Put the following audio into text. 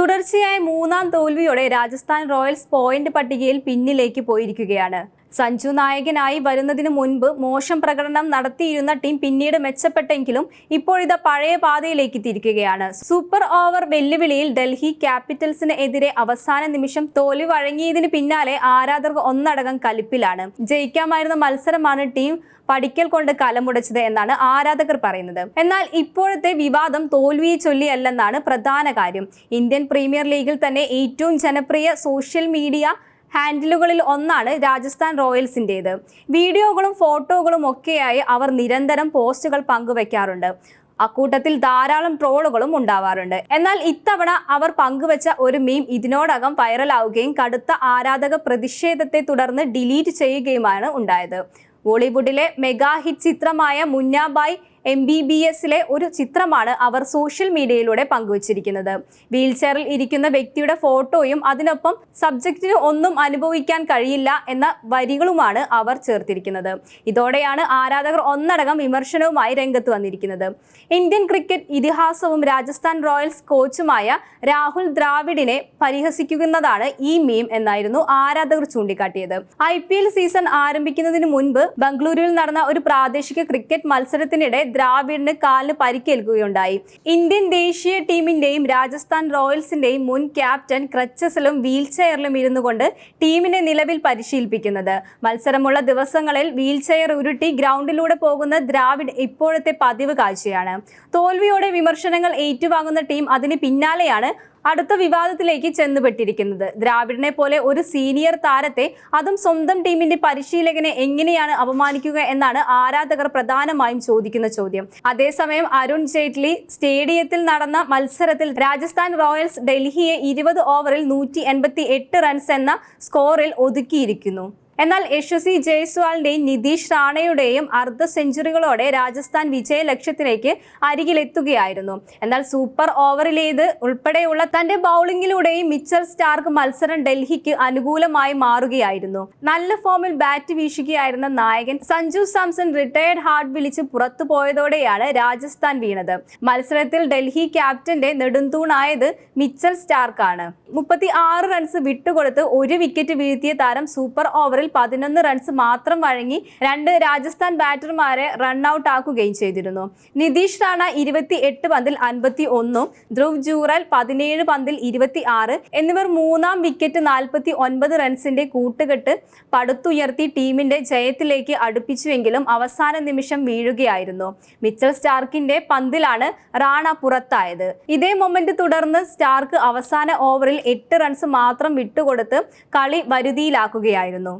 തുടർച്ചയായ മൂന്നാം തോൽവിയോടെ Rajasthan Royals point പട്ടികയിൽ പിന്നിലേക്ക് പോയിരിക്കുകയാണ്. സഞ്ജു നായകനായി വരുന്നതിന് മുൻപ് മോശം പ്രകടനം നടത്തിയിരുന്ന ടീം പിന്നീട് മെച്ചപ്പെട്ടെങ്കിലും ഇപ്പോഴിത പഴയ പാതയിലേക്ക് തിരിക്കുകയാണ്. സൂപ്പർ ഓവർ വെല്ലുവിളിയിൽ ഡൽഹി ക്യാപിറ്റൽസിന് എതിരെ അവസാന നിമിഷം തോൽവി വഴങ്ങിയതിന് പിന്നാലെ ആരാധകർ ഒന്നടങ്കം കലിപ്പിലാണ്. ജയിക്കാമായിരുന്ന മത്സരമാണ് ടീം പഠിക്കൽ കൊണ്ട് കലമുടച്ചത് എന്നാണ് ആരാധകർ പറയുന്നത്. എന്നാൽ ഇപ്പോഴത്തെ വിവാദം തോൽവിയെ ചൊല്ലിയല്ലെന്നാണ് പ്രധാന കാര്യം. ഇന്ത്യൻ പ്രീമിയർ ലീഗിൽ തന്നെ ഏറ്റവും ജനപ്രിയ സോഷ്യൽ മീഡിയ ഹാൻഡിലുകളിൽ ഒന്നാണ് രാജസ്ഥാൻ റോയൽസിന്റേത് വീഡിയോകളും ഫോട്ടോകളും ഒക്കെയായി അവർ നിരന്തരം പോസ്റ്റുകൾ പങ്കുവെക്കാറുണ്ട്. അക്കൂട്ടത്തിൽ ധാരാളം ട്രോളുകളും ഉണ്ടാവാറുണ്ട്. എന്നാൽ ഇത്തവണ അവർ പങ്കുവച്ച ഒരു മീം ഇതിനോടകം വൈറലാവുകയും കടുത്ത ആരാധക പ്രതിഷേധത്തെ തുടർന്ന് ഡിലീറ്റ് ചെയ്യുകയുമാണ് ഉണ്ടായത്. ബോളിവുഡിലെ മെഗാ ഹിറ്റ് ചിത്രമായ മുന്നാബായ് എം ബി ബി എസിലെ ഒരു ചിത്രമാണ് അവർ സോഷ്യൽ മീഡിയയിലൂടെ പങ്കുവച്ചിരിക്കുന്നത്. വീൽചെയറിൽ ഇരിക്കുന്ന വ്യക്തിയുടെ ഫോട്ടോയും അതിനൊപ്പം സബ്ജക്റ്റിന് ഒന്നും അനുഭവിക്കാൻ കഴിയില്ല എന്ന വരികളുമാണ് അവർ ചേർത്തിരിക്കുന്നത്. ഇതോടെയാണ് ആരാധകർ ഒന്നടങ്കം വിമർശനവുമായി രംഗത്ത് വന്നിരിക്കുന്നത്. ഇന്ത്യൻ ക്രിക്കറ്റ് ഇതിഹാസവും രാജസ്ഥാൻ റോയൽസ് കോച്ചുമായ രാഹുൽ ദ്രാവിഡിനെ പരിഹസിക്കുന്നതാണ് ഈ മീം എന്നായിരുന്നു ആരാധകർ ചൂണ്ടിക്കാട്ടിയത്. ഐ സീസൺ ആരംഭിക്കുന്നതിന് മുൻപ് ബംഗളൂരുവിൽ നടന്ന ഒരു പ്രാദേശിക ക്രിക്കറ്റ് മത്സരത്തിനിടെ ദ്രാവിഡിന് കാലിന് പരിക്കേൽക്കുകയുണ്ടായി. ഇന്ത്യൻ ദേശീയ ടീമിന്റെയും രാജസ്ഥാൻ റോയൽസിന്റെയും മുൻ ക്യാപ്റ്റൻ ക്രച്ചസിലും വീൽ ചെയറിലും ഇരുന്നു കൊണ്ട് ടീമിനെ നിലവിൽ പരിശീലിപ്പിക്കുന്നത്. മത്സരമുള്ള ദിവസങ്ങളിൽ വീൽ ചെയർ ഉരുട്ടി ഗ്രൗണ്ടിലൂടെ പോകുന്ന ദ്രാവിഡ് ഇപ്പോഴത്തെ പതിവ് കാഴ്ചയാണ്. തോൽവിയോടെ വിമർശനങ്ങൾ ഏറ്റുവാങ്ങുന്ന ടീം അതിന് പിന്നാലെയാണ് അടുത്ത വിവാദത്തിലേക്ക് ചെന്നുപെട്ടിരിക്കുന്നത്. ദ്രാവിഡിനെ പോലെ ഒരു സീനിയർ താരത്തെ അതും സ്വന്തം ടീമിന്റെ പരിശീലകനെ എങ്ങനെയാണ് അപമാനിക്കുക എന്നാണ് ആരാധകർ പ്രധാനമായും ചോദിക്കുന്ന ചോദ്യം. അതേസമയം അരുൺ ജെയ്റ്റ്ലി സ്റ്റേഡിയത്തിൽ നടന്ന മത്സരത്തിൽ രാജസ്ഥാൻ റോയൽസ് ഡൽഹിയെ ഇരുപത് ഓവറിൽ നൂറ്റി റൺസ് എന്ന സ്കോറിൽ ഒതുക്കിയിരിക്കുന്നു. എന്നാൽ യശസ്വി ജയ്സ്വാളിന്റെയും നിതീഷ് റാണയുടെയും അർദ്ധ സെഞ്ചുറികളോടെ രാജസ്ഥാൻ വിജയ ലക്ഷ്യത്തിലേക്ക് അരികിലെത്തുകയായിരുന്നു. എന്നാൽ സൂപ്പർ ഓവറിലേത് ഉൾപ്പെടെയുള്ള തന്റെ ബൗളിംഗിലൂടെയും മിച്ചൽ സ്റ്റാർക്ക് മത്സരം ഡൽഹിക്ക് അനുകൂലമായി മാറുകയായിരുന്നു. നല്ല ഫോമിൽ ബാറ്റ് വീശുകയായിരുന്ന നായകൻ സഞ്ജു സാംസൺ റിട്ടയർഡ് ഹാർട്ട് വിളിച്ച് പുറത്തു പോയതോടെയാണ് രാജസ്ഥാൻ വീണത്. മത്സരത്തിൽ ഡൽഹി ക്യാപ്റ്റന്റെ നെടുന്തൂണായത് മിച്ചൽ സ്റ്റാർക്കാണ്. മുപ്പത്തി ആറ് റൺസ് വിട്ടുകൊടുത്ത് ഒരു വിക്കറ്റ് വീഴ്ത്തിയ താരം സൂപ്പർ ഓവറിൽ പതിനൊന്ന് റൺസ് മാത്രം വഴങ്ങി രണ്ട് രാജസ്ഥാൻ ബാറ്റർമാരെ റൺ ഔട്ട് ആക്കുകയും ചെയ്തിരുന്നു. നിതീഷ് റാണ ഇരുപത്തി എട്ട് പന്തിൽ അൻപത്തി ഒന്നും ധ്രുവ് ജൂറൽ പതിനേഴ് പന്തിൽ ഇരുപത്തി ആറ് എന്നിവർ മൂന്നാം വിക്കറ്റ് നാൽപ്പത്തി ഒൻപത് റൺസിന്റെ കൂട്ടുകെട്ട് പടുത്തുയർത്തി ടീമിന്റെ ജയത്തിലേക്ക് അടുപ്പിച്ചുവെങ്കിലും അവസാന നിമിഷം വീഴുകയായിരുന്നു. മിച്ചൽ സ്റ്റാർക്കിന്റെ പന്തിലാണ് റാണ പുറത്തായത്. ഇതേ മൊമെന്റ് തുടർന്ന് സ്റ്റാർക്ക് അവസാന ഓവറിൽ എട്ട് റൺസ് മാത്രം വിട്ടുകൊടുത്ത് കളി വരുതിയിലാക്കുകയായിരുന്നു.